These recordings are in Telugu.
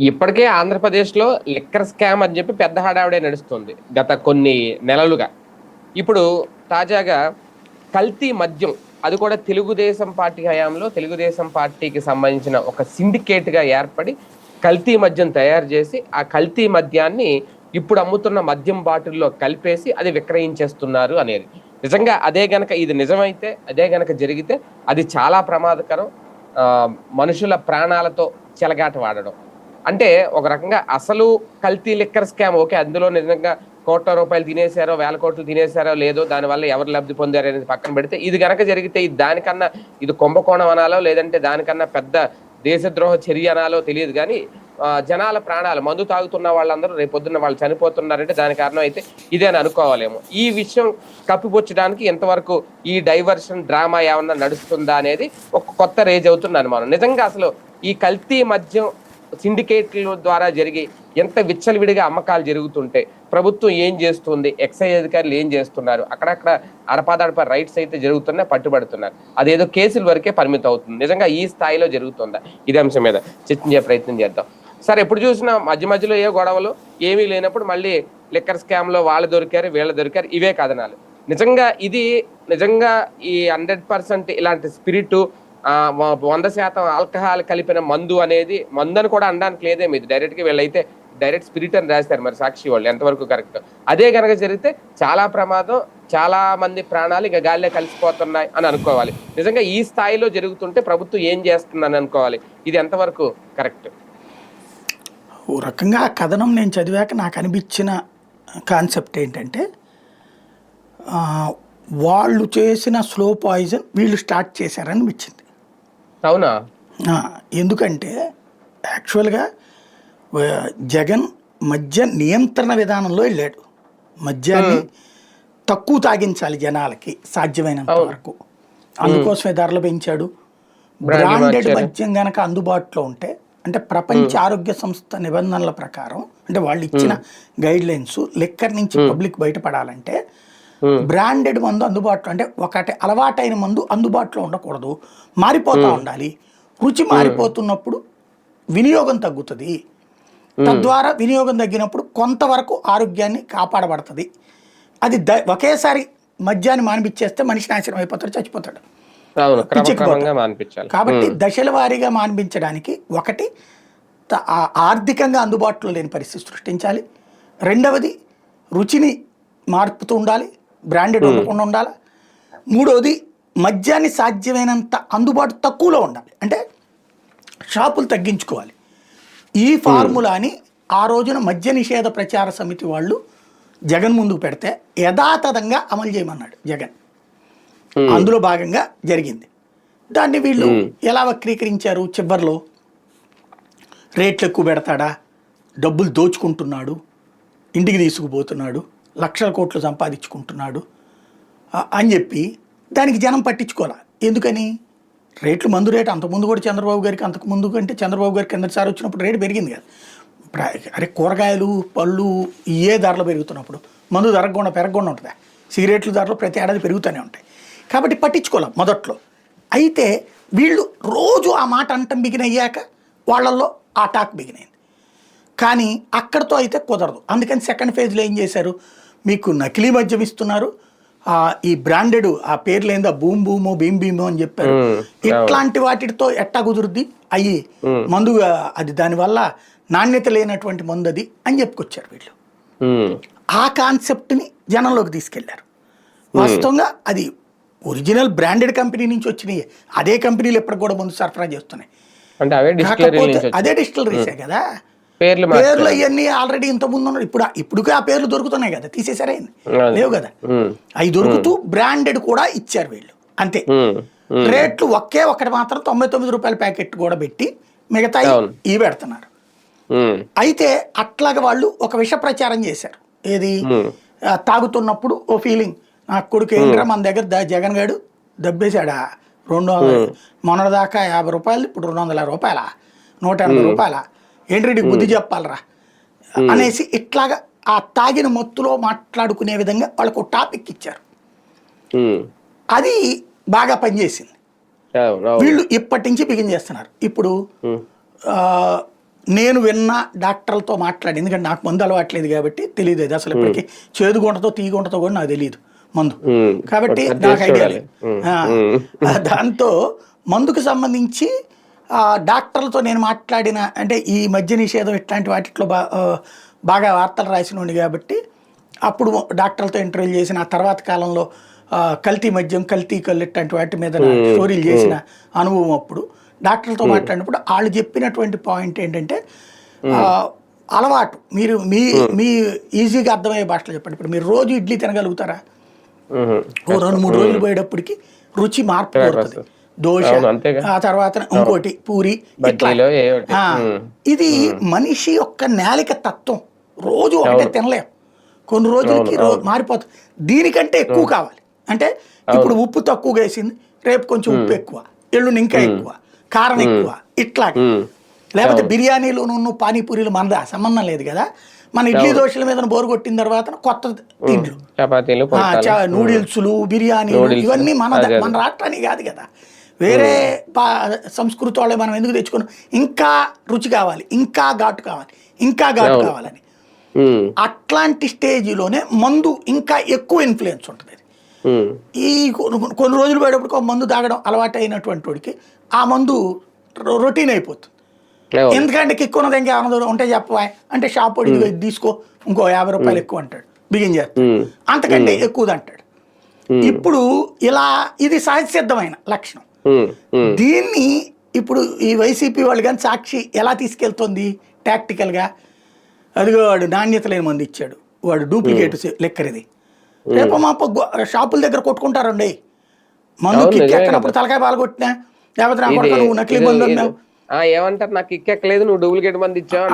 ఇప్పటికే ఆంధ్రప్రదేశ్లో లిక్కర్ స్కామ్ అని చెప్పి పెద్ద హడావిడే నడుస్తుంది గత కొన్ని నెలలుగా. ఇప్పుడు తాజాగా కల్తీ మద్యం అది కూడా తెలుగుదేశం పార్టీ హయాంలో తెలుగుదేశం పార్టీకి సంబంధించిన ఒక సిండికేట్గా ఏర్పడి కల్తీ మద్యం తయారు చేసి ఆ కల్తీ మద్యాన్ని ఇప్పుడు అమ్ముతున్న మద్యం బాటిల్లో కలిపేసి అది విక్రయించేస్తున్నారు అనేది. నిజంగా అదే గనక ఇది నిజమైతే అదే గనక జరిగితే అది చాలా ప్రమాదకరం. మనుషుల ప్రాణాలతో చెలగాట వాడడం. అంటే ఒక రకంగా అసలు కల్తీ లిక్కర్ స్కామ్ ఓకే అందులో నిజంగా కోట్ల రూపాయలు తినేశారో వేల కోట్లు తినేశారో లేదో దానివల్ల ఎవరు లబ్ధి పొందారు అనేది పక్కన పెడితే ఇది గనక జరిగితే ఇది దానికన్నా ఇది కుంభకోణం అనాలో లేదంటే దానికన్నా పెద్ద దేశద్రోహ చర్య అనాలో తెలియదు. కానీ జనాల ప్రాణాలు మందు తాగుతున్న వాళ్ళందరూ రేపొద్దున్న వాళ్ళు చనిపోతున్నారంటే దాని కారణం అయితే ఇదే అని అనుకోవాలేమో. ఈ విషయం కప్పిపుచ్చడానికి ఎంతవరకు ఈ డైవర్షన్ డ్రామా ఏమన్నా నడుస్తుందా అనేది ఒక కొత్త రేజ్ అవుతుంది అనుమానం. నిజంగా అసలు ఈ కల్తీ మద్యం సిండికేట్ల ద్వారా జరిగి ఎంత విచ్చలవిడిగా అమ్మకాలు జరుగుతుంటే ప్రభుత్వం ఏం చేస్తుంది ఎక్సైజ్ అధికారులు ఏం చేస్తున్నారు అక్కడక్కడ అడపాదడప రైట్స్ అయితే జరుగుతున్నా పట్టుబడుతున్నారు. అదేదో కేసుల వరకే పరిమితం అవుతుంది. నిజంగా ఈ స్థాయిలో జరుగుతుందా? ఇదే అంశం మీద చర్చించే ప్రయత్నం చేద్దాం. సార్ ఎప్పుడు చూసినా మధ్య మధ్యలో ఏ గొడవలు ఏమీ లేనప్పుడు మళ్ళీ లిక్కర్ స్కామ్లో వాళ్ళు దొరికారు వీళ్ళు దొరికారు ఇవే కథనాలు. నిజంగా ఇది నిజంగా ఈ హండ్రెడ్ పర్సెంట్ ఇలాంటి స్పిరిట్ వంద శాతం ఆల్కహాల్ కలిపిన మందు అనేది మందు అని కూడా అనడానికి లేదే మీది. డైరెక్ట్గా వీళ్ళైతే డైరెక్ట్ స్పిరిట్ అని రాస్తారు మరి సాక్షి వాళ్ళు. ఎంతవరకు కరెక్ట్ అదే కనుక జరిగితే చాలా ప్రమాదం చాలా మంది ప్రాణాలు ఇక గాలిలో కలిసిపోతున్నాయి అని అనుకోవాలి. నిజంగా ఈ స్థాయిలో జరుగుతుంటే ప్రభుత్వం ఏం చేస్తుందని అనుకోవాలి. ఇది ఎంతవరకు కరెక్ట్ ఓ రకంగా ఆ కథనం నేను చదివాక నాకు అనిపించిన కాన్సెప్ట్ ఏంటంటే వాళ్ళు చేసిన స్లో పాయిజన్ వీళ్ళు స్టార్ట్ చేశారని అనిపించింది. అవునా? ఎందుకంటే యాక్చువల్గా జగన్ మద్య నియంత్రణ విధానంలో వెళ్ళాడు. మద్యాన్ని తక్కువ తాగించాలి జనాలకి సాధ్యమైనంత. వరకు. అందుకోసమే ధరలు పెంచాడు. బ్రాండెడ్. మద్యం గనక అందుబాటులో ఉంటే అంటే ప్రపంచ ఆరోగ్య సంస్థ నిబంధనల ప్రకారం అంటే వాళ్ళు ఇచ్చిన గైడ్ లైన్స్ లిక్కర్ నుంచి పబ్లిక్ బయటపడాలంటే బ్రాండెడ్ మందు అందుబాటులో అంటే ఒకటి అలవాటైన మందు అందుబాటులో ఉండకూడదు. మారిపోతూ ఉండాలి. రుచి మారిపోతున్నప్పుడు వినియోగం తగ్గుతుంది. తద్వారా వినియోగం తగ్గినప్పుడు కొంతవరకు ఆరోగ్యాన్ని కాపాడబడుతుంది. అది ద ఒకేసారి మద్యాన్ని మానిపించేస్తే మనిషి నాశనం అయిపోతాడు చచ్చిపోతాడు. కాబట్టి దశల వారీగా మాన్పించడానికి ఒకటి ఆర్థికంగా అందుబాటులో లేని పరిస్థితి సృష్టించాలి. రెండవది రుచిని మార్పుతూ ఉండాలి. బ్రాండెడ్ ఉండకుండా ఉండాలి? మూడవది మద్యాన్ని సాధ్యమైనంత అందుబాటు తక్కువలో ఉండాలి. అంటే షాపులు తగ్గించుకోవాలి. ఈ ఫార్ములాని ఆ రోజున మద్య నిషేధ ప్రచార సమితి వాళ్ళు జగన్ ముందుకు పెడితే యథాతథంగా అమలు చేయమన్నాడు జగన్. అందులో భాగంగా జరిగింది. దాన్ని వీళ్ళు ఎలా వక్రీకరించారు చివరిలో? రేట్లు ఎక్కువ పెడతాడా? డబ్బులు దోచుకుంటున్నాడు? ఇంటికి తీసుకుపోతున్నాడు? లక్షల కోట్లు సంపాదించుకుంటున్నాడు. అని చెప్పి దానికి జనం పట్టించుకోవాలి ఎందుకని? రేట్లు మందు రేటు అంతకుముందు కూడా చంద్రబాబు గారికి అంతకు ముందు కంటే చంద్రబాబు గారికి కిందసారి వచ్చినప్పుడు రేటు పెరిగింది కదా. ఇప్పుడు అరే కూరగాయలు పళ్ళు ఏ ధరలు పెరుగుతున్నప్పుడు మందు ధరగకుండా పెరగకుండా ఉంటుందా? సిగరెట్ల ధరలు ప్రతి ఏడాది పెరుగుతూనే ఉంటాయి. కాబట్టి పట్టించుకోలేం మొదట్లో. అయితే వీళ్ళు రోజు ఆ మాట అంటం బిగినయ్యాక వాళ్ళల్లో ఆ టాక్ బిగినైంది. కానీ అక్కడితో అయితే కుదరదు. అందుకని సెకండ్ ఫేజ్లో ఏం చేశారు? మీకు నకిలీ మద్యం ఇస్తున్నారు. ఆ, ఈ బ్రాండెడ్ ఆ పేర్లు ఏందో బూమ్ బూము భీమ్ భీము అని చెప్పారు. ఇట్లాంటి వాటితో ఎట్టా కుదురుద్ది? అయ్యి మందు అది దానివల్ల నాణ్యత లేనటువంటి మందు అది అని చెప్పుకొచ్చారు వీళ్ళు. ఆ కాన్సెప్ట్ని జనంలోకి తీసుకెళ్ళారు. వాస్తవంగా అది ఒరిజినల్ బ్రాండెడ్ కంపెనీ నుంచి వచ్చినాయి. అదే కంపెనీలు ఎప్పటికి కూడా ముందు సరఫరా చేస్తున్నాయి. అదే డిస్టిలరీసే కదా. పేర్లు పేర్లు. అవన్నీ ఆల్రెడీ ఇంత ముందు ఉన్నాయి ఇప్పుడు ఇప్పుడుకే ఆ పేర్లు దొరుకుతున్నాయి కదా. తీసేసారే. లేవు కదా. అవి దొరుకుతూ బ్రాండెడ్ కూడా ఇచ్చారు వీళ్ళు. అంతే. రేట్లు ఒకే ఒకటి మాత్రం తొంభై తొమ్మిది రూపాయల ప్యాకెట్ కూడా పెట్టి మిగతా. ఇవి పెడుతున్నారు. అయితే అట్లాగా వాళ్ళు ఒక విష ప్రచారం చేశారు. ఏది? తాగుతున్నప్పుడు ఓ ఫీలింగ్ నా కొడుకు ఏంట్రా మన దగ్గర జగన్ గాడు దబ్బేశాడా? రెండు వందల మొన్నటిదాకా యాభై రూపాయలు ఇప్పుడు రెండు వందల రూపాయల? నూట ఎనభై రూపాయల? ఏంటి బుద్ధి చెప్పాలరా? అనేసి ఇట్లాగా ఆ తాగిన మత్తులో మాట్లాడుకునే విధంగా వాళ్ళకు టాపిక్ ఇచ్చారు. అది బాగా పనిచేసింది. వీళ్ళు ఇప్పటి నుంచి బిగిన్ చేస్తున్నారు. ఇప్పుడు నేను విన్న డాక్టర్లతో మాట్లాడి ఎందుకంటే నాకు మందు అలవాట్లేదు కాబట్టి తెలియదు అది. అసలు ఇప్పటికీ చేదుగుంటతో తీగుంటతో కూడా నాకు తెలియదు మందు. కాబట్టి నాకు ఐడియా. లేదు. దాంతో మందుకు సంబంధించి డాక్టర్లతో నేను మాట్లాడిన అంటే ఈ మద్య నిషేధం ఇట్లాంటి వాటిట్లో బా బాగా వార్తలు రాసినోండి కాబట్టి అప్పుడు డాక్టర్లతో ఇంటర్వ్యూ చేసిన ఆ తర్వాత కాలంలో కల్తీ మద్యం కల్తీ కళ్ళు ఇట్లాంటి వాటి మీద స్టోరీలు చేసిన అనుభవం అప్పుడు. డాక్టర్లతో మాట్లాడినప్పుడు వాళ్ళు చెప్పినటువంటి పాయింట్ ఏంటంటే అలవాటు. మీరు మీ మీ ఈజీగా అర్థమయ్యే భాషలో చెప్పండి. ఇప్పుడు మీరు రోజు ఇడ్లీ తినగలుగుతారా. ఓ రెండు మూడు రోజులు పోయేటప్పటికి రుచి మార్పు కోరుతుంది. దోశ. ఆ తర్వాత ఇంకోటి పూరి. ఇది మనిషి యొక్క నేలిక తత్వం. రోజు ఒకటే తినలేం. కొన్ని రోజులకి మారిపోతుంది దీనికంటే ఎక్కువ కావాలి. అంటే ఇప్పుడు ఉప్పు తక్కువగా వేసింది రేపు కొంచెం ఉప్పు ఎక్కువ ఎల్లుండి ఇంకా ఎక్కువ కారం ఎక్కువ ఇట్లా. లేకపోతే బిర్యానీలు నువ్వు పానీపూరీలు మనదా? సంబంధం లేదు కదా. మన ఇడ్లీ దోశల మీద బోరు కొట్టిన తర్వాత కొత్త తిండ్లు. నూడిల్స్లు బిర్యానీలు. ఇవన్నీ మన మన రాష్ట్రానికి కాదు కదా. వేరే పా సంస్కృతి వాళ్ళే మనం ఎందుకు తెచ్చుకున్నాం? ఇంకా రుచి కావాలి ఇంకా ఘాటు కావాలి ఇంకా ఘాటు కావాలని. అట్లాంటి స్టేజిలోనే మందు ఇంకా ఎక్కువ ఇన్ఫ్లుయెన్స్ ఉంటుంది. ఈ కొన్ని రోజులు పోయేటప్పుడు ఒక మందు తాగడం అలవాటు అయినటువంటి వాడికి ఆ మందు రొటీన్ అయిపోతుంది. ఎందుకంటే కిక్ ఉన్నది ఇంకా ఏమన్నా ఉంటే చెప్పవా? అంటే షాప్ వాడు తీసుకో ఇంకో యాభై రూపాయలు ఎక్కువ అంటాడు. బిగిన్ చేస్తాడు. అంతకంటే ఎక్కువది అంటాడు. ఇప్పుడు ఇలా ఇది సహజ సిద్ధమైన లక్షణం. దీన్ని ఇప్పుడు ఈ వైసీపీ వాళ్ళు కానీ సాక్షి ఎలా తీసుకెళ్తుంది టాక్టికల్గా అదిగో వాడు నాణ్యత లేని మంది ఇచ్చాడు. వాడు డూప్లికేట్ లెక్కర్ ఇది రేపు మా షాపుల దగ్గర కొట్టుకుంటారండి. మందు ఎక్కనప్పుడు తలకాయ పాల్గొట్టినా లేకపోతే నా కొడుకు ఇది- నువ్వు నకిలీ మందు ఏమంటారు? నాకు కిక్ ఎక్కలేదు నువ్వు డూప్లికేట్ మంది ఇచ్చావు.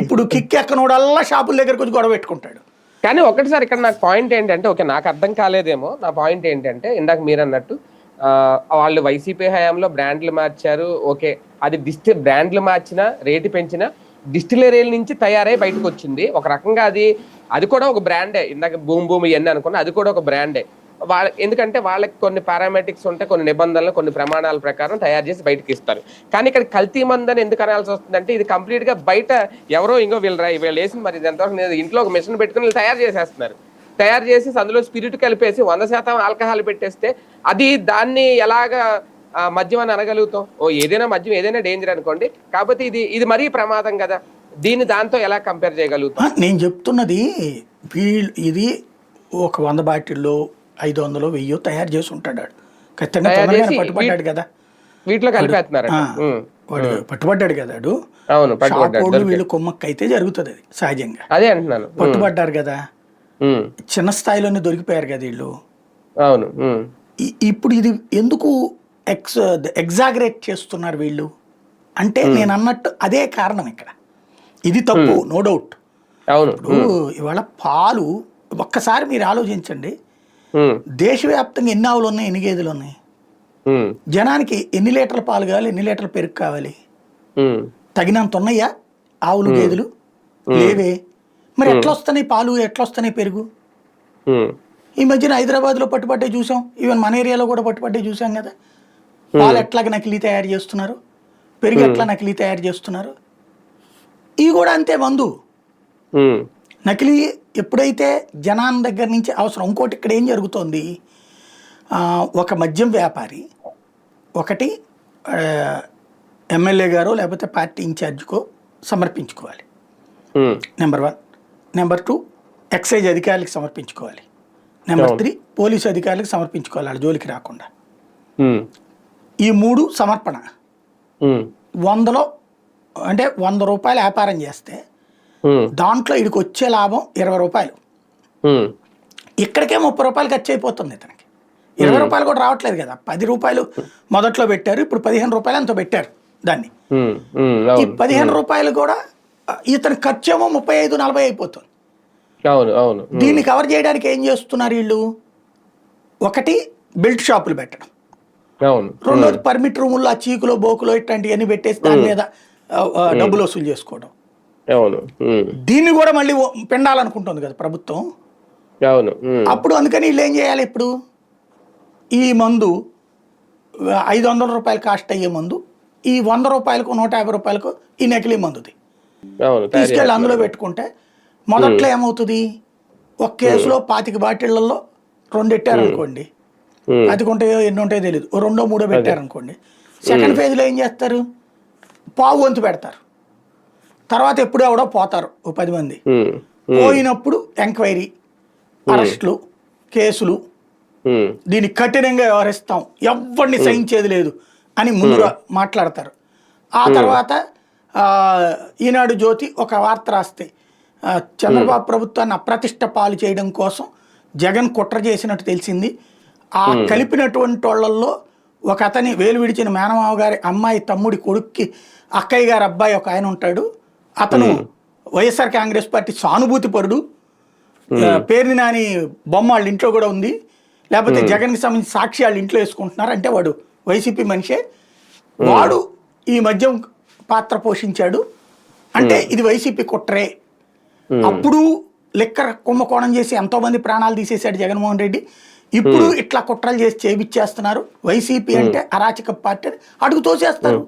ఇప్పుడు కిక్ ఎక్కనోడల్లా షాపుల దగ్గరకు వచ్చి గొడవ పెట్టుకుంటాడు. కానీ ఒకటిసారి ఇక్కడ నాకు పాయింట్ ఏంటంటే ఓకే నాకు అర్థం కాలేదేమో. నా పాయింట్ ఏంటంటే ఇందాక మీరు అన్నట్టు వాళ్ళు వైసీపీ హయాంలో బ్రాండ్లు మార్చారు. ఓకే అది డిస్టి బ్రాండ్లు మార్చిన రేటు పెంచిన డిస్టిలరీల నుంచి తయారై బయటకు వచ్చింది ఒక రకంగా అది అది కూడా ఒక బ్రాండే. ఇందాక భూమి భూమి ఇవన్నీ అనుకున్నా అది కూడా ఒక బ్రాండే. వాళ్ళ ఎందుకంటే వాళ్ళకి కొన్ని పారామెటిక్స్ ఉంటాయి కొన్ని నిబంధనలు కొన్ని ప్రమాణాల ప్రకారం తయారు చేసి బయటకి ఇస్తారు కానీ ఇక్కడ కల్తీ మందని ఎందుకు అనాల్సి వస్తుందంటే ఇది కంప్లీట్గా బయట ఎవరో ఇంకో వీళ్ళు రా- వీళ్ళు వేసి మరి ఎంతవరకు ఇంట్లో ఒక మిషన్ పెట్టుకుని వీళ్ళు తయారు చేసేస్తున్నారు. తయారు చేసి అందులో స్పిరిట్ కలిపేసి వంద శాతం ఆల్కహాల్ పెట్టేస్తే అది దాన్ని ఎలాగా మద్యం అని అనగలుగుతాం? ఓ ఏదైనా మద్యం ఏదైనా డేంజర్ అనుకోండి. కాకపోతే ఇది ఇది మరీ ప్రమాదం కదా. దీన్ని దాంతో ఎలా కంపేర్ చేయగలుగుతాం? నేను చెప్తున్నది ఇది ఒక వంద బాటిల్లో ఐదు వందలు వెయ్యో తయారు చేసి ఉంటాడు. ఖచ్చితంగా పట్టుబడ్డాడు కదా. వీటిలో కలిపేస్తున్నారు వాడు పట్టుబడ్డాడు కదా అవును. వీళ్ళు కొమ్మక్క అయితే జరుగుతుంది అది సహజంగా. అదే అంటున్నాను. పట్టుబడ్డారు కదా. చిన్న స్థాయిలోనే దొరికిపోయారు కదా వీళ్ళు. అవును ఇప్పుడు ఇది ఎందుకు ఎక్స్ ఎగ్జాగరేట్ చేస్తున్నారు వీళ్ళు? అంటే నేను అన్నట్టు అదే కారణం ఇక్కడ. ఇది తప్పు నో డౌట్ అవును ఇప్పుడు ఇవాళ పాలు ఒక్కసారి మీరు ఆలోచించండి. దేశవ్యాప్తంగా ఎన్ని ఆవులు ఉన్నాయి ఎన్ని గేదెలు ఉన్నాయి? జనానికి ఎన్ని లీటర్ల పాలు కావాలి ఎన్ని లీటర్ల పెరుగు కావాలి? తగినంత ఉన్నాయా? ఆవులు గేదెలు? లేవే? మరి ఎట్లా వస్తున్నాయి పాలు? ఎట్లా వస్తున్నాయి పెరుగు ఈ మధ్యన హైదరాబాద్లో పట్టుబట్టే చూసాం. ఈవెన్ మన ఏరియాలో కూడా పట్టుబట్టే చూసాం కదా. పాలు ఎట్లాగ నకిలీ తయారు చేస్తున్నారు? పెరుగు ఎట్లా నకిలీ తయారు చేస్తున్నారు? ఇవి కూడా అంతే మందు. నకిలీ ఎప్పుడైతే జనాన్ దగ్గర నుంచి అవసరం ఇంకోటి ఇక్కడ ఏం జరుగుతోంది? ఒక మద్యం వ్యాపారి ఒకటి ఎమ్మెల్యే గారో లేకపోతే పార్టీ ఇన్ఛార్జ్కో సమర్పించుకోవాలి. Number one number two excise అధికారులకు సమర్పించుకోవాలి. నెంబర్ త్రీ పోలీసు అధికారులకు సమర్పించుకోవాలి వాళ్ళ జోలికి రాకుండా. ఈ మూడు సమర్పణ వందలో అంటే వంద రూపాయలు వ్యాపారం చేస్తే దాంట్లో ఇడికి వచ్చే లాభం ఇరవై రూపాయలు. ఇక్కడికే ముప్పై రూపాయలు ఖర్చు అయిపోతుంది ఇతనికి. ఇరవై రూపాయలు కూడా రావట్లేదు కదా. పది రూపాయలు మొదట్లో పెట్టారు ఇప్పుడు పదిహేను రూపాయలు అంత పెట్టారు దాన్ని. ఈ పదిహేను రూపాయలు కూడా ఇతని ఖర్చు ఏమో ముప్పై ఐదు నలభై అయిపోతుంది అవును. అవును దీన్ని కవర్ చేయడానికి ఏం చేస్తున్నారు వీళ్ళు? ఒకటి బెల్ట్ షాపులు పెట్టడం. అవును. రెండోది పర్మిట్ రూముల్లో ఆ చీకులో బోకులో ఇట్లాంటివన్నీ పెట్టేసి దాని మీద డబ్బులు వసూలు చేసుకోవడం. అవును. దీన్ని కూడా మళ్ళీ పిండాలనుకుంటుంది కదా ప్రభుత్వం. అవును. అప్పుడు అందుకని వీళ్ళు ఏం చేయాలి ఇప్పుడు? ఈ మందు ఐదు వందల రూపాయలు కాస్ట్ అయ్యే మందు ఈ వంద రూపాయలకు నూట యాభై రూపాయలకు ఈ నకిలీ మందుది. తీసుకెళ్ళి అందులో పెట్టుకుంటే మొదట్లో ఏమవుతుంది? ఒక కేసులో పాతిక బాటిళ్ళలో రెండు పెట్టారు అనుకోండి ఉమ్, పాతిక ఉంటాయో ఎన్ని ఉంటాయో తెలియదు రెండో మూడో పెట్టారు అనుకోండి సెకండ్ ఫేజ్లో ఏం చేస్తారు? పావు వంతు పెడతారు. తర్వాత ఎప్పుడు ఎవడో పోతారు ఓ పది మంది. పోయినప్పుడు ఎంక్వైరీ అరెస్టులు కేసులు. దీన్ని కఠినంగా వ్యవహరిస్తాం. ఎవరిని సహించేది లేదు అని ముందుగా మాట్లాడతారు. ఆ తర్వాత ఈనాడు జ్యోతి ఒక వార్త రాస్తే చంద్రబాబు ప్రభుత్వాన్ని అప్రతిష్ట పాలు చేయడం కోసం జగన్ కుట్ర చేసినట్టు తెలిసింది. ఆ కలిపినటువంటి వాళ్ళల్లో ఒక అతని వేలు విడిచిన మేనమావ గారి అమ్మాయి తమ్ముడి కొడుక్కి అక్కయ్య గారి అబ్బాయి ఒక ఆయన ఉంటాడు. అతను వైఎస్ఆర్ కాంగ్రెస్ పార్టీ సానుభూతి పరుడు. పేరుని నాని బొమ్మ వాళ్ళ ఇంట్లో కూడా ఉంది. లేకపోతే జగన్కి సంబంధించి సాక్షి వాళ్ళ ఇంట్లో వేసుకుంటున్నారు. అంటే వాడు వైసీపీ మనిషే. వాడు ఈ మద్యం పాత్ర పోషించాడు. అంటే ఇది వైసీపీ కుట్రే. అప్పుడు లెక్కర కుంభకోణం చేసి ఎంతో మంది ప్రాణాలు తీసేశాడు జగన్మోహన్ రెడ్డి. ఇప్పుడు ఇట్లా కుట్రలు చేసి చేపిచ్చేస్తున్నారు. వైసీపీ అంటే అరాచక పార్టీ. అని అడుగు తోసేస్తారు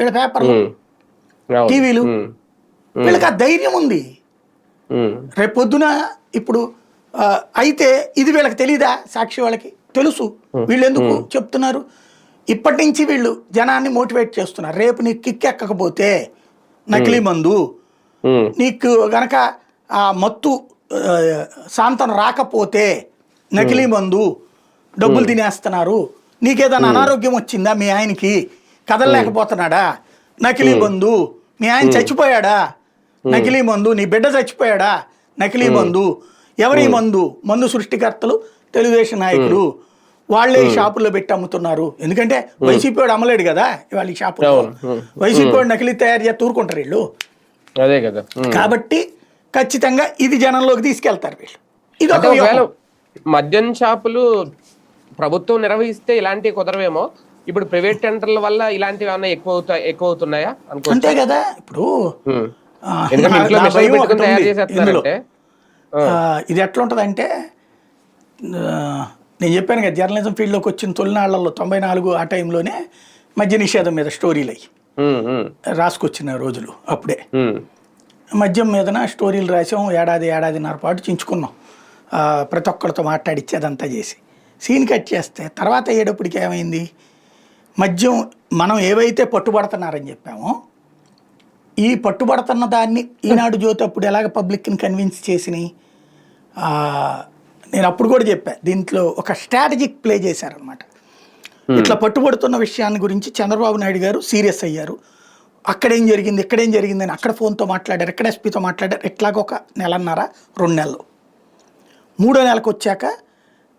వీళ్ళ పేపర్లు. టీవీలు. వీళ్ళకి ఆ ధైర్యం ఉంది. ఉమ్, రేపు పొద్దున ఇప్పుడు అయితే ఇది వీళ్ళకి తెలీదా సాక్షి వాళ్ళకి? తెలుసు. వీళ్ళు ఎందుకు చెప్తున్నారు? ఇప్పటి నుంచి వీళ్ళు జనాన్ని మోటివేట్ చేస్తున్నారు. రేపు నీకు కిక్ ఎక్కకపోతే నకిలీ మందు నీకు గనక ఆ మత్తు శాంతం రాకపోతే నకిలీ మందు డబ్బులు తినేస్తున్నారు. నీకేదైనా అనారోగ్యం వచ్చిందా? మీ ఆయనకి కదలలేకపోతున్నాడా నకిలీ మందు మీ ఆయన చచ్చిపోయాడా? నకిలీ మందు నీ బిడ్డ చచ్చిపోయాడా? నకిలీ మందు ఎవరి మందు? మందు సృష్టికర్తలు తెలుగుదేశం నాయకులు. వాళ్ళే షాపుల్లో పెట్టి అమ్ముతున్నారు. ఎందుకంటే వైసీపీ వాడు అమ్మలేడు కదా ఇవాళ. ఉమ్. వైసీపీ వాడు నకిలీ తయారు చేసి తూరుకుంటారు వీళ్ళు. అదే కదా. కాబట్టి ఖచ్చితంగా ఇది జనంలోకి తీసుకెళ్తారు వీళ్ళు. ఇది అంటే ఒక. మద్యం షాపులు ప్రభుత్వం నిర్వహిస్తే ఇలాంటివి కుదరవేమో. ఇప్పుడు ప్రైవేట్ టెండర్ల వల్ల ఇలాంటివి ఏమన్నా ఎక్కువ అవుతాయి ఎక్కువ అవుతున్నాయా అనుకో అంతే కదా. ఇప్పుడు ఇది ఎట్లా ఉంటుందంటే ఆ, నేను చెప్పాను కదా జర్నలిజం ఫీల్డ్లోకి వచ్చిన తొలినాళ్ళలో తొంభై నాలుగు ఆ టైంలోనే మద్య నిషేధం మీద స్టోరీలు అయ్యి. రాసుకొచ్చిన రోజులు అప్పుడే. మద్యం మీదన స్టోరీలు రాసాం ఏడాది ఏడాదిన్నర పాటు చించుకున్నాం. ప్రతి ఒక్కరితో మాట్లాడిచ్చి అదంతా చేసి. సీన్ కట్ చేస్తే తర్వాత అయ్యేటప్పటికి ఏమైంది? మద్యం మనం ఏవైతే పట్టుబడుతున్నారని చెప్పామో ఈ పట్టుబడుతున్న దాన్ని ఈనాడు జ్యోతి అప్పుడు ఎలాగ పబ్లిక్ని కన్విన్స్ చేసినాయి నేను అప్పుడు కూడా చెప్పా దీంట్లో ఒక స్ట్రాటజిక్ ప్లే చేశారనమాట ఇట్లా పట్టుబడుతున్న విషయాన్ని గురించి చంద్రబాబు నాయుడు గారు సీరియస్ అయ్యారు. అక్కడేం జరిగింది ఇక్కడేం జరిగిందని అక్కడ ఫోన్తో మాట్లాడారు ఎక్కడ ఎస్పీతో మాట్లాడారు ఇట్లాగ ఒక నెలన్నర రెండు నెలలు. మూడో నెలకు వచ్చాక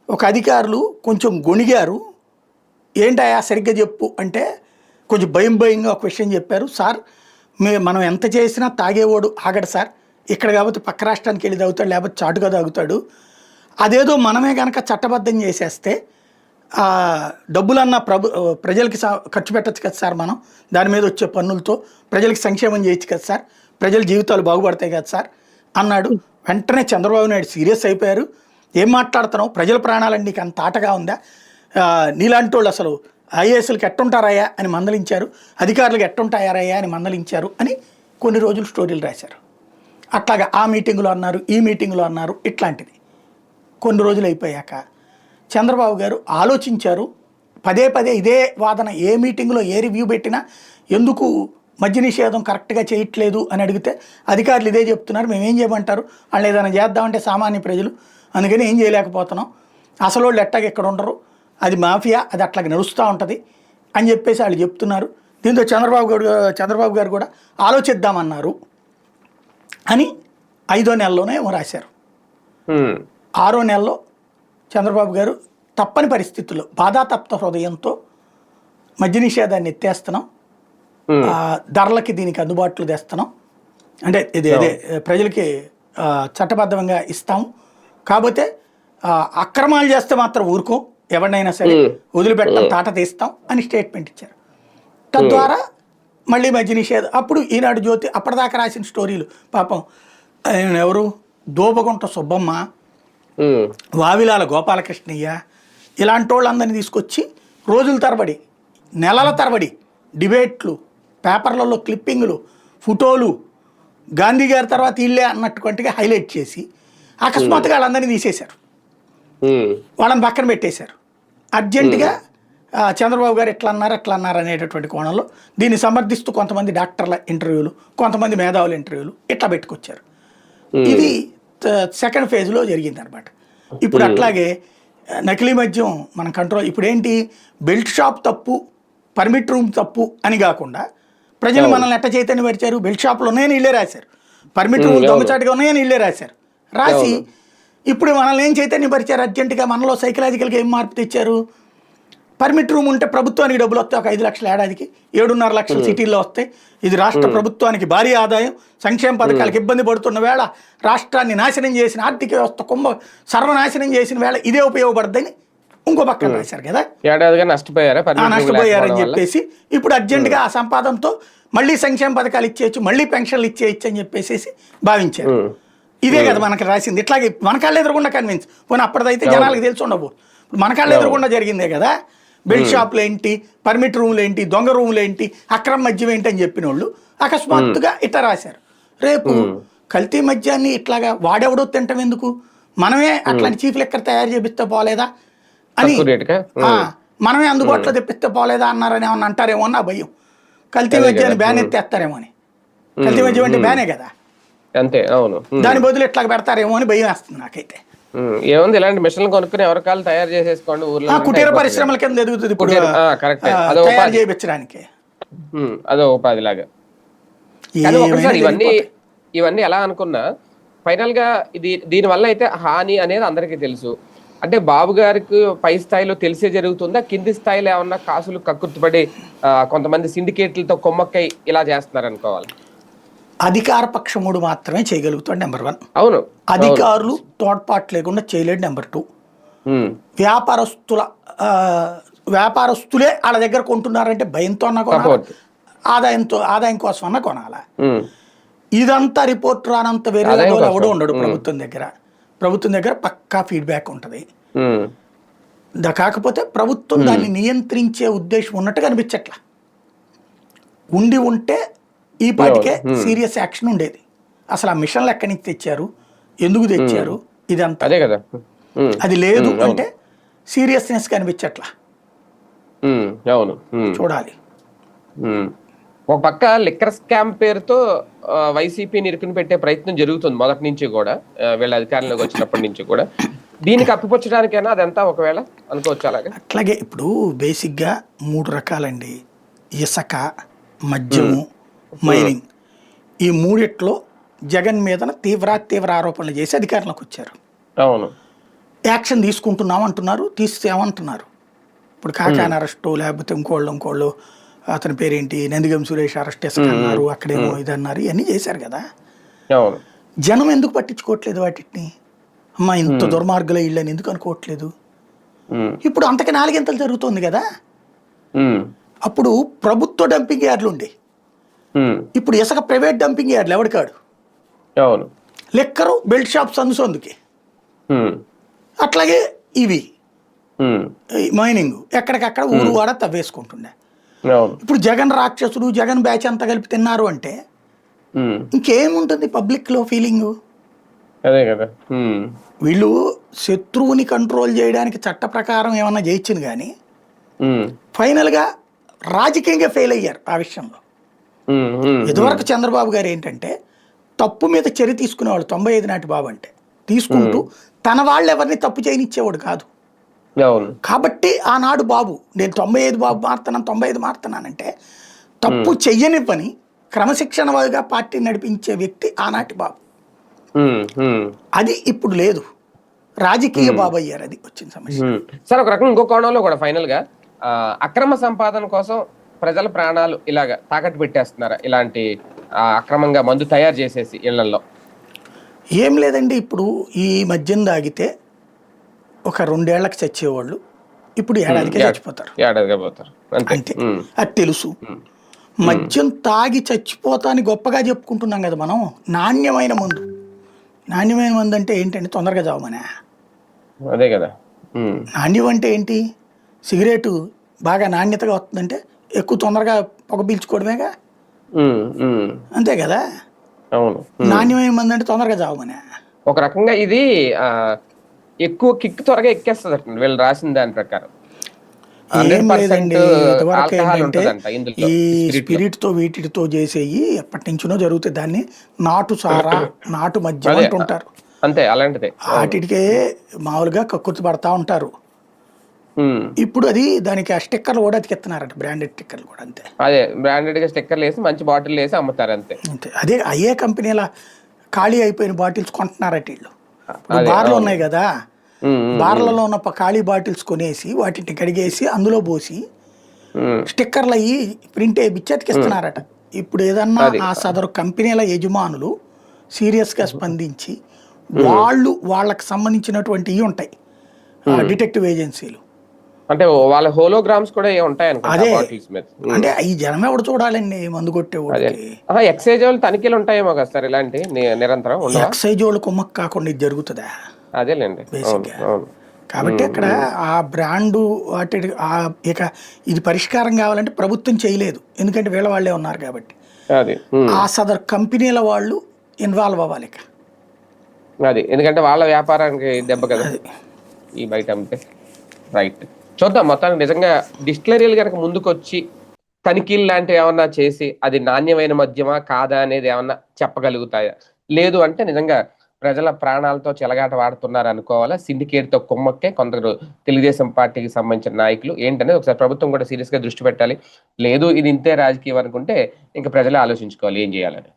ఒక అధికారులు కొంచెం గొణిగారు ఏంటయా సరిగ్గా చెప్పు అంటే కొంచెం భయం భయంగా ఒక విషయం చెప్పారు. సార్ మే మనం ఎంత చేసినా తాగేవాడు ఆగడు సార్. ఇక్కడ కాబట్టి పక్క రాష్ట్రానికి వెళ్ళి తాగుతాడు లేకపోతే చాటుగా తాగుతాడు. అదేదో మనమే కనుక చట్టబద్ధం చేసేస్తే డబ్బులన్న డబ్బులన్నా ప్రభు ప్రజలకి సా- ఖర్చు పెట్టచ్చు కదా సార్ మనం? దాని మీద వచ్చే పన్నులతో ప్రజలకి సంక్షేమం చేయొచ్చు కదా సార్? ప్రజల జీవితాలు బాగుపడతాయి కదా సార్? అన్నాడు. వెంటనే చంద్రబాబు నాయుడు సీరియస్ అయిపోయారు. ఏం మాట్లాడుతున్నావు? ప్రజల ప్రాణాలని నీకు అంత ఆటగా ఉందా? నీలాంటి వాళ్ళు అసలు ఐఏఎస్లకు ఎట్టుంటారయ్యా అని మందలించారు. అధికారులకు ఎట్టుంటాయారయ్యా అని మందలించారు అని కొన్ని రోజులు స్టోరీలు రాశారు. అట్లాగా ఆ మీటింగ్లో అన్నారు ఈ మీటింగ్లో అన్నారు ఇట్లాంటిది. కొన్ని రోజులు అయిపోయాక. చంద్రబాబు గారు ఆలోచించారు. పదే పదే ఇదే వాదన ఏ మీటింగ్లో ఏ రివ్యూ పెట్టినా ఎందుకు మద్య నిషేధం కరెక్ట్గా చేయట్లేదు అని అడిగితే అధికారులు ఇదే చెప్తున్నారు. మేము ఏం చేయమంటారు? వాళ్ళు ఏదైనా చేద్దామంటే సామాన్య ప్రజలు. అందుకని ఏం చేయలేకపోతున్నాం. అసలు వాళ్ళు ఎట్టాగ ఇక్కడ ఉండరు? అది మాఫియా అది అట్లాగ నడుస్తూ ఉంటుంది అని చెప్పేసి వాళ్ళు చెప్తున్నారు. దీంతో చంద్రబాబు గారు చంద్రబాబు గారు కూడా ఆలోచిద్దామన్నారు అని ఐదో నెలలోనే ఏమో రాశారు ఆరో నెలలో చంద్రబాబు గారు తప్పని పరిస్థితుల్లో బాధాతప్త హృదయంతో మద్య నిషేధాన్ని ఎత్తేస్తున్నాం. ధరలకి దీనికి అందుబాటులో తెస్తున్నాం. అంటే ఇది అదే ప్రజలకి చట్టబద్ధంగా ఇస్తాం కాకపోతే అక్రమాలు చేస్తే మాత్రం ఊరుకోం. ఎవరినైనా సరే వదిలిపెట్టడం తాట తీస్తాం అని స్టేట్మెంట్ ఇచ్చారు. తద్వారా మళ్ళీ మధ్య నిషేధం అప్పుడు ఈనాడు జ్యోతి అప్పటిదాకా రాసిన స్టోరీలు పాపం ఆయన ఎవరు? దోబగుంట సుబ్బమ్మ వావిలాల గోపాలకృష్ణయ్య ఇలాంటి వాళ్ళందరినీ తీసుకొచ్చి రోజుల తరబడి నెలల తరబడి డిబేట్లు పేపర్లలో క్లిప్పింగ్లు ఫోటోలు గాంధీ గారి తర్వాత ఇల్లే అన్నట్టుగా హైలైట్ చేసి అకస్మాత్తుగా వాళ్ళందరినీ తీసేశారు. వాళ్ళని పక్కన పెట్టేశారు. అర్జెంటుగా చంద్రబాబు గారు ఎట్లా అన్నారు ఎట్లా అన్నారు అనేటటువంటి కోణంలో దీన్ని సమర్థిస్తూ కొంతమంది డాక్టర్ల ఇంటర్వ్యూలు కొంతమంది మేధావుల ఇంటర్వ్యూలు ఇట్లా పెట్టుకొచ్చారు. ఇది సెకండ్ ఫేజ్లో జరిగింది అనమాట ఇప్పుడు అట్లాగే నకిలీ మద్యం మనం కంట్రోల్ ఇప్పుడు ఏంటి బెల్ట్ షాప్ తప్పు పర్మిట్ రూమ్ తప్పు అని కాకుండా ప్రజలు మనల్ని ఎట్ట చైతన్య పరిచారు? బెల్ట్ షాపులు ఉన్నాయని ఇల్లే రాశారు. పర్మిట్ రూమ్ దొంగచాటుగా ఉన్నాయని ఇల్లే రాశారు. రాసి ఇప్పుడు మనల్ని ఏం చైతన్యపరిచారు అర్జెంటుగా మనలో సైకలాజికల్గా ఏం మార్పు తెచ్చారు? పర్మిట్ రూమ్ ఉంటే ప్రభుత్వానికి డబ్బులు వస్తాయి. ఒక ఐదు లక్షల ఏడాదికి ఏడున్నర లక్షలు సిటీల్లో వస్తాయి. ఇది రాష్ట్ర ప్రభుత్వానికి భారీ ఆదాయం. సంక్షేమ పథకాలకు ఇబ్బంది పడుతున్న వేళ రాష్ట్రాన్ని నాశనం చేసిన ఆర్థిక వ్యవస్థ కుంభ సర్వనాశనం చేసిన వేళ ఇదే ఉపయోగపడద్దని ఇంకో పక్కన రాశారు కదా. ఏడాదిగా నష్టపోయారా? నష్టపోయారని? చెప్పేసి ఇప్పుడు అర్జెంటుగా ఆ సంపాదనతో మళ్ళీ సంక్షేమ పథకాలు ఇచ్చేయచ్చు మళ్ళీ పెన్షన్లు ఇచ్చేయచ్చు అని చెప్పేసి భావించారు. ఇదే కదా మనకి రాసింది. ఇట్లాగే మన కాళ్ళు ఎదురకుండా కన్విన్స్ పోనీ అప్పటిదైతే జనాలకు తెలిసి ఉండవు ఇప్పుడు మన కాళ్ళు ఎదురకుండా జరిగిందే కదా. బెల్ట్ షాప్లు ఏంటి పర్మిట్ రూమ్లు ఏంటి దొంగ రూమ్లు ఏంటి అక్రమ మద్యం ఏంటి అని చెప్పిన వాళ్ళు అకస్మాత్తుగా ఇట్లా రాశారు. రేపు కల్తీ మద్యాన్ని ఇట్లాగా వాడెవడో తింటాం ఎందుకు? మనమే అట్లాంటి చీఫ్ లెక్కర్ తయారు చేపిస్తే పోలేదా అని మనమే అందుబాటులో తెప్పిస్తే పోలేదా అన్నారని ఏమన్నా అంటారేమో నా భయం. కల్తీ మద్యాన్ని బ్యాన్ ఎత్తేస్తారేమో అని. కల్తీ మద్యం అంటే బ్యానే కదా? అంతే అవును. దాని బదులు ఇట్లా పెడతారేమో అని భయం వేస్తుంది నాకైతే. ఏముంది ఇలాంటి మిషన్లు కొనుక్కుని ఎవరి కాళ్ళు తయారు చేసేసుకోండి ఊర్లో కుటీర. పరిశ్రమల కింద ఎదుగుతుంది ఇప్పుడు కరెక్టే. అదో ఉపాధి. చేయించడానికి అదో ఉపాధి లాగా ఇవన్నీ. ఇవన్నీ ఎలా అనుకున్నా ఫైనల్గా ఇది దీని వల్ల అయితే హాని అనేది అందరికీ తెలుసు అంటే బాబు గారికి పై స్థాయిలో తెలిసే జరుగుతుందా కింది స్థాయిలో ఏమన్నా కాసులు కక్కుర్తిపడి కొంతమంది సిండికేట్లతో కొమ్మక్కై ఇలా చేస్తున్నారు అనుకోవాలి అధికార పక్షముడు మాత్రమే చేయగలుగుతాడు నెంబర్ వన్ అవును. అధికారులు తోడ్పాటు లేకుండా చేయలేడు నెంబర్ టూ వ్యాపారస్తుల వ్యాపారస్తులే వాళ్ళ దగ్గర కొంటున్నారంటే భయంతో అన్నా కొనాలి. ఆదాయంతో ఆదాయం కోసం అన్నా కొనాలా? ఇదంతా రిపోర్ట్ రానంత వేరే. ఎవడో ఉండడు ప్రభుత్వం దగ్గర. ప్రభుత్వం దగ్గర పక్కా ఫీడ్బ్యాక్ ఉంటుంది. కాకపోతే ప్రభుత్వం దాన్ని నియంత్రించే ఉద్దేశం ఉన్నట్టు కనిపించట్లా ఉండి ఉంటే ఈ పాటికే సీరియస్ యాక్షన్ ఉండేది. అసలు ఆ మిషన్లు ఎక్కడి నుంచి తెచ్చారు? ఎందుకు తెచ్చారు? ఇదంతా. అదే కదా. అది లేదు అంటే సీరియస్నెస్ కనిపించట్లా. అవును. చూడాలి. ఒక పక్క లిక్కర్ స్కామ్ పేరుతో ఆ, వైసీపీని ఇరుకుని పెట్టే ప్రయత్నం జరుగుతుంది మొదటి నుంచి కూడా. వీళ్ళ అధికారంలోకి వచ్చినప్పటి నుంచి కూడా. దీనికి అప్పిపుచ్చడానికైనా అదంతా ఒకవేళ అనుకోవచ్చు అలాగే? అట్లాగే ఇప్పుడు బేసిక్గా మూడు రకాలండి. ఇసుక మద్యము మైనింగ్ ఈ మూడిట్లో జగన్ మీదన తీవ్ర తీవ్ర ఆరోపణలు చేసి అధికారంలోకి వచ్చారు. అవును. యాక్షన్ తీసుకుంటున్నాం అంటున్నారు తీసేమంటున్నారు. ఇప్పుడు కాకాని అరెస్టు లేకపోతే ఇంకోళ్ళు ఇంకోళ్ళు అతని పేరేంటి నందిగం సురేష్ అరెస్ట్ అన్నారు అక్కడేమో ఇది అన్నారు ఇవన్నీ చేశారు కదా. జనం ఎందుకు పట్టించుకోవట్లేదు వాటిని? అమ్మా ఇంత దుర్మార్గుల ఇళ్ళని ఎందుకు అనుకోవట్లేదు? ఇప్పుడు అంతకి నాలుగింతలు జరుగుతోంది కదా. అప్పుడు ప్రభుత్వ డంపింగ్ యార్డులు ఉండే ఇప్పుడు ఇసుక ప్రైవేట్ డంపింగ్ యార్డులు ఎవడికాడు అవును లెక్కరు బెల్ట్ షాప్స్ అందుసొందుకి. అట్లాగే ఇవి. మైనింగ్. ఎక్కడికక్కడ ఊరు వాడ తవ్వేసుకుంటుండే. ఇప్పుడు జగన్ రాక్షసుడు జగన్ బ్యాచ్ అంతా కలిపి తిన్నారు అంటే ఇంకేముంటుంది పబ్లిక్లో ఫీలింగు? అదే కదా. వీళ్ళు శత్రువుని కంట్రోల్ చేయడానికి చట్ట ప్రకారం ఏమన్నా చేయొచ్చును కానీ ఫైనల్గా రాజకీయంగా ఫెయిల్ అయ్యారు ఆ విషయంలో. ఇదివరకు చంద్రబాబు గారు ఏంటంటే తప్పు మీద చర్య తీసుకునేవాళ్ళు తొంభై ఐదు నాటి బాబు అంటే. తీసుకుంటూ తన వాళ్ళు ఎవరిని తప్పు చేయనిచ్చేవాడు కాదు. కాబట్టి ఆనాడు బాబు నేను తొంభై ఐదు బాబు మారుతున్నాను తొంభై ఐదు మారుతున్నానంటే తప్పు చెయ్యనివ్వని క్రమశిక్షణగా పార్టీ నడిపించే వ్యక్తి ఆనాటి బాబు. అది ఇప్పుడు లేదు. రాజకీయ బాబు అయ్యారు అది వచ్చిన సమస్య. సార్ ఒక రకం ఇంకో కోణంలో కూడా ఫైనల్గా అక్రమ సంపాదన కోసం ప్రజల ప్రాణాలు ఇలాగా తాకట్టు పెట్టేస్తున్నారా? ఇలాంటి అక్రమంగా మందు తయారు చేసేసి ఇళ్ళలో ఏం లేదండి. ఇప్పుడు ఈ మద్యం తాగితే ఒక రెండేళ్ళకు చచ్చేవాళ్ళు. ఇప్పుడు ఏడాదికే చచ్చిపోతారు. ఏడాదిగా పోతారు. అంతే. అది తెలుసు. మద్యం తాగి చచ్చిపోతాని గొప్పగా చెప్పుకుంటున్నాం కదా మనం. నాణ్యమైన మందు. నాణ్యమైన మందు అంటే ఏంటంటే తొందరగా చావమనే. అదే కదా. నాణ్యం అంటే ఏంటి? సిగరెట్ బాగా నాణ్యతగా వస్తుందంటే ఎక్కువ తొందరగా పొగ పీల్చుకోవడమేగా? అంతే కదా? అవును. నాణ్యమైన మంది అంటే తొందరగా చావమనే? ఒక రకంగా ఇది ఎక్కువ కిక్ త్వరగా ఎక్కేస్తుంది అంట వీళ్ళు రాసిన దాని ప్రకారం. ఈ. స్పిరిట్తో వీటితో చేసేయి ఎప్పటి నుంచినో జరుగుతుంది దాన్ని నాటు సారా నాటు అదే. అంటుంటారు. అంతే అలాంటిదే. వాటికే మామూలుగా కక్కుర్తి పడతా ఉంటారు. ఇప్పుడు అది దానికి ఆ స్టిక్కర్లు కూడా అతికెత్తున్నారట బ్రాండెడ్ స్టిక్కర్లు కూడా అంతే. అదే బ్రాండెడ్గా స్టిక్కర్లు వేసి మంచి బాటిల్ వేసి అమ్ముతారు అంతే. అంతే. అదే అయ్యే కంపెనీల ఖాళీ అయిపోయిన బాటిల్స్ కొంటున్నారట వీళ్ళు. బార్లు. ఉన్నాయి కదా బార్లలో ఉన్న ఖాళీ బాటిల్స్ కొనేసి వాటిని కడిగేసి అందులో పోసి స్టిక్కర్లు అయ్యి ప్రింట్ వేయించి అతికిస్తున్నారట. ఇప్పుడు ఏదన్నా ఆ సదరు కంపెనీల యజమానులు సీరియస్గా స్పందించి వాళ్ళు వాళ్ళకి సంబంధించినటువంటి ఇవి ఉంటాయి. డిటెక్టివ్ ఏజెన్సీలు అంటే వాళ్ళ హోలోగ్రామ్స్ కూడా ఏ ఉంటాయి అనుకుంటా అదే. అంటే ఈ జనం ఎవడు చూడాలండి మందు ఆహా, ఎక్సైజ్ వాళ్ళు తనిఖీలు ఉంటాయేమో కదా సార్ ఇలాంటి నిరంతరం ఎక్సైజ్ వాళ్ళు కుమ్మక్క కాకుండా ఇది జరుగుతుందా? అదేలేండి. కాబట్టి అక్కడ ఆ బ్రాండు వాటి ఆ ఇక ఇది పరిష్కారం కావాలంటే ప్రభుత్వం చేయలేదు. ఎందుకంటే వీళ్ళ వాళ్ళే ఉన్నారు కాబట్టి. ఆ సదరు కంపెనీల వాళ్ళు ఇన్వాల్వ్ అవ్వాలి ఇక. అది ఎందుకంటే వాళ్ళ వ్యాపారానికి దెబ్బ కదా ఈ బయట అమ్మితే. రైట్ చూద్దాం మొత్తానికి నిజంగా డిస్టిలరీలు కనుక ముందుకు వచ్చి తనిఖీలు లాంటివి ఏమన్నా చేసి అది నాణ్యమైన మద్యమా కాదా అనేది ఏమన్నా చెప్పగలుగుతాయా? లేదు అంటే నిజంగా ప్రజల ప్రాణాలతో చెలగాట వాడుతున్నారు అనుకోవాలా. సిండికేట్తో కుమ్మక్కే కొందరు తెలుగుదేశం పార్టీకి సంబంధించిన నాయకులు. ఏంటనేది ఒకసారి ప్రభుత్వం కూడా సీరియస్గా దృష్టి పెట్టాలి. లేదు ఇది ఇంతే రాజకీయం అనుకుంటే ఇంకా ప్రజలే ఆలోచించుకోవాలి ఏం చేయాలని.